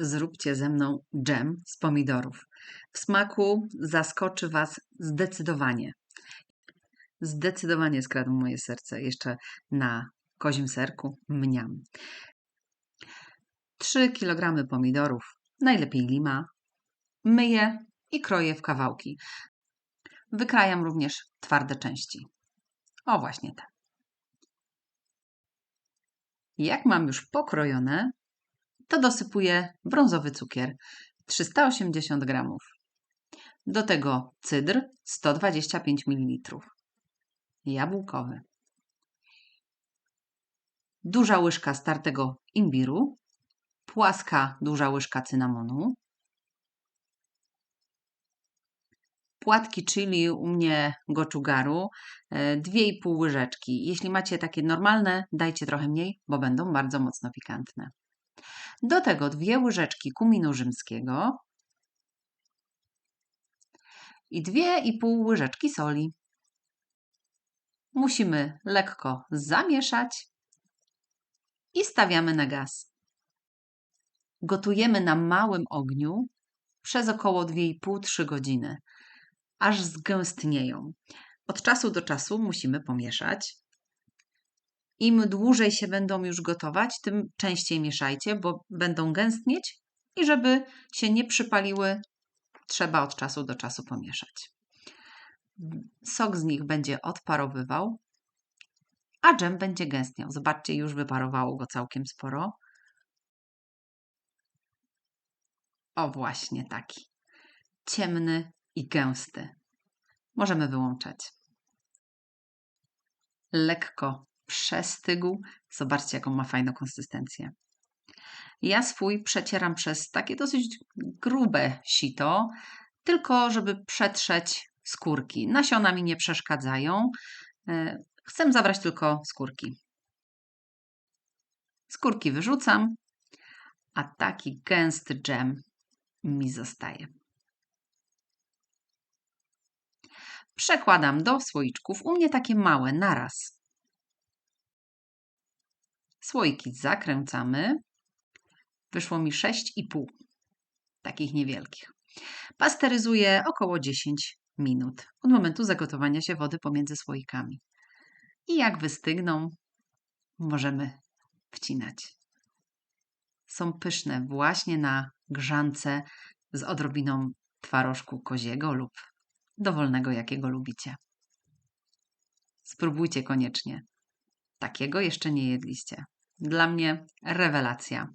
zróbcie ze mną dżem z pomidorów. W smaku zaskoczy Was zdecydowanie. Zdecydowanie skradł moje serce jeszcze na kozim serku. Mniam. 3 kg pomidorów, najlepiej lima. Myję i kroję w kawałki. Wykrajam również twarde części. O właśnie te. Jak mam już pokrojone, to dosypuję brązowy cukier 380 g. Do tego cydr 125 ml. Jabłkowy. Duża łyżka startego imbiru, płaska duża łyżka cynamonu, płatki chili u mnie goczugaru 2,5 łyżeczki. Jeśli macie takie normalne, dajcie trochę mniej, bo będą bardzo mocno pikantne. Do tego dwie łyżeczki kuminu rzymskiego i dwie i pół łyżeczki soli. Musimy lekko zamieszać i stawiamy na gaz. Gotujemy na małym ogniu przez około 2,5-3 godziny, aż zgęstnieją. Od czasu do czasu musimy pomieszać. Im dłużej się będą już gotować, tym częściej mieszajcie, bo będą gęstnieć i żeby się nie przypaliły, trzeba od czasu do czasu pomieszać. Sok z nich będzie odparowywał, a dżem będzie gęstniał. Zobaczcie, już wyparowało go całkiem sporo. O, właśnie taki. Ciemny i gęsty. Możemy wyłączać. Lekko przestygł. Zobaczcie, jaką ma fajną konsystencję. Ja swój przecieram przez takie dosyć grube sito, tylko żeby przetrzeć skórki. Nasiona mi nie przeszkadzają. E, chcę zabrać tylko skórki. Skórki wyrzucam, a taki gęsty dżem mi zostaje. Przekładam do słoiczków, u mnie takie małe, naraz. Słoiki zakręcamy. Wyszło mi 6,5 takich niewielkich. Pasteryzuję około 10 minut od momentu zagotowania się wody pomiędzy słoikami. I jak wystygną, możemy wcinać. Są pyszne właśnie na grzance z odrobiną twarożku koziego lub dowolnego, jakiego lubicie. Spróbujcie koniecznie. Takiego jeszcze nie jedliście. Dla mnie rewelacja.